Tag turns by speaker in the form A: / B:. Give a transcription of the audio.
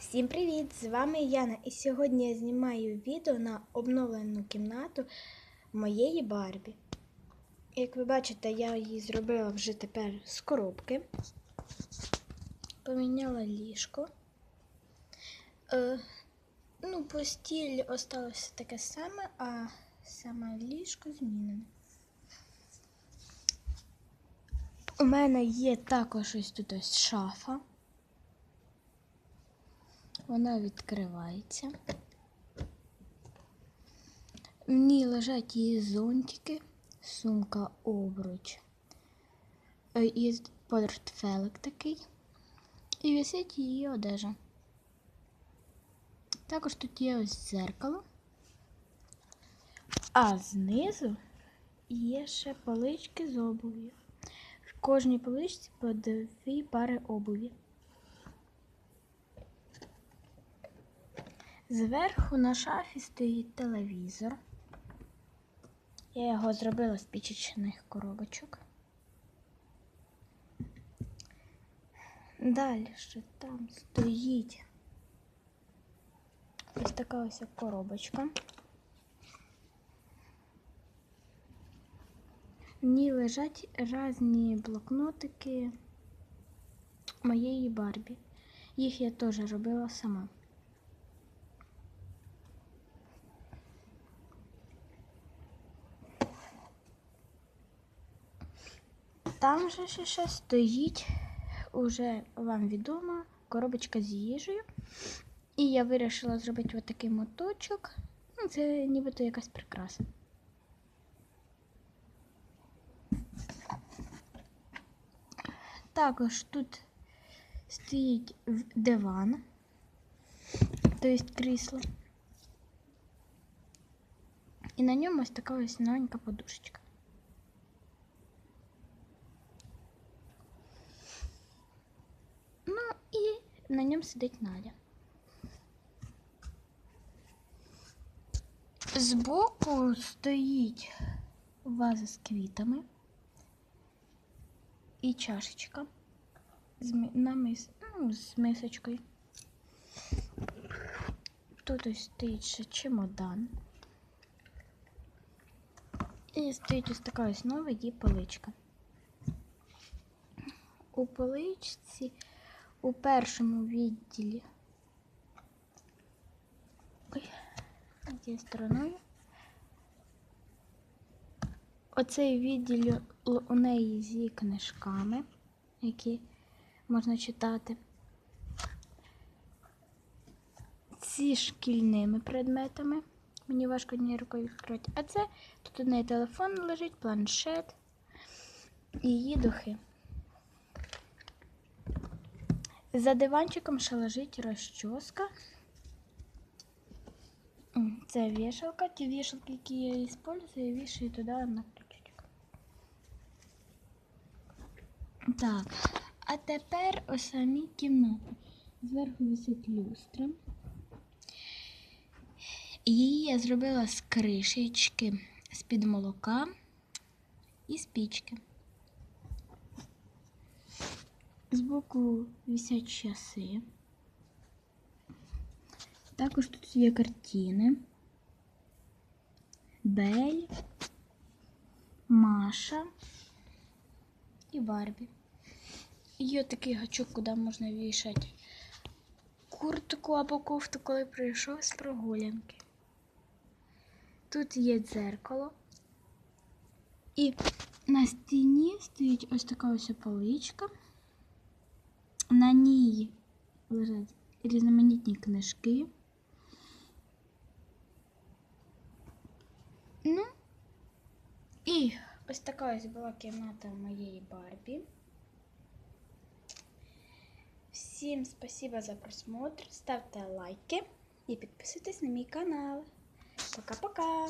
A: Всім привіт! З вами Яна, і сьогодні я знімаю відео на обновлену кімнату моєї Барбі. Як ви бачите, я її зробила вже тепер з коробки. Поміняла ліжко. Е, ну, постіль осталося таке саме, а саме ліжко змінене. У мене є також ось тут ось шафа. Вона відкривається. В ній лежать її зонтики, сумка обруч е, і портфелик такий. І висить її одежа. Також тут є ось дзеркало. А знизу є ще полички з обув'ю. В кожній поличці по дві пари обуві. Зверху на шафі стоїть телевізор. Я його зробила з пічечних коробочок. Далі що там стоїть ось така ось коробочка. В ній лежать різні блокнотики моєї Барбі. Їх я теж робила сама. Там же ще ще стоїть уже вам відома коробочка з їжею. І я вирішила зробити отакий моточок. Ну, це нібито якась прикраса. Також тут стоїть диван, тобто крісло. І на ньому ось така ось новенька подушечка. Ну і на ньому сидить Надя. Збоку стоїть ваза з квітами і чашечка з, на мис, ну, з мисочкою. Тут ось стоїть чемодан. І стоїть ось така ось нова її поличка. У поличці у першому відділі. Цією стороною. Оцей відділ у неї зі книжками, які можна читати. Ці шкільними предметами. Мені важко однією рукою відкрити. А це тут у неї телефон лежить, планшет і її духи. За диванчиком ще лежить розчоска. Це вішалка. Ті вішалки, які я використовую, вішаю туди на ключик. Так, а тепер у самій кімнаті. Зверху висить люстра. Її я зробила з кришечки, з-під молока і з пічки. Збоку висять часи. Також тут є картини. Бель, Маша і Барбі. Є такий гачок, куди можна вішати куртку або кофту, коли прийшов з прогулянки. Тут є дзеркало. І на стіні стоїть ось така ось поличка. На ній лежать різноманітні книжки. Ну, і ось така ось була кімната моєї Барбі. Всім спасибо за просмотр. Ставте лайки і підписуйтесь на мій канал. Пока-пока!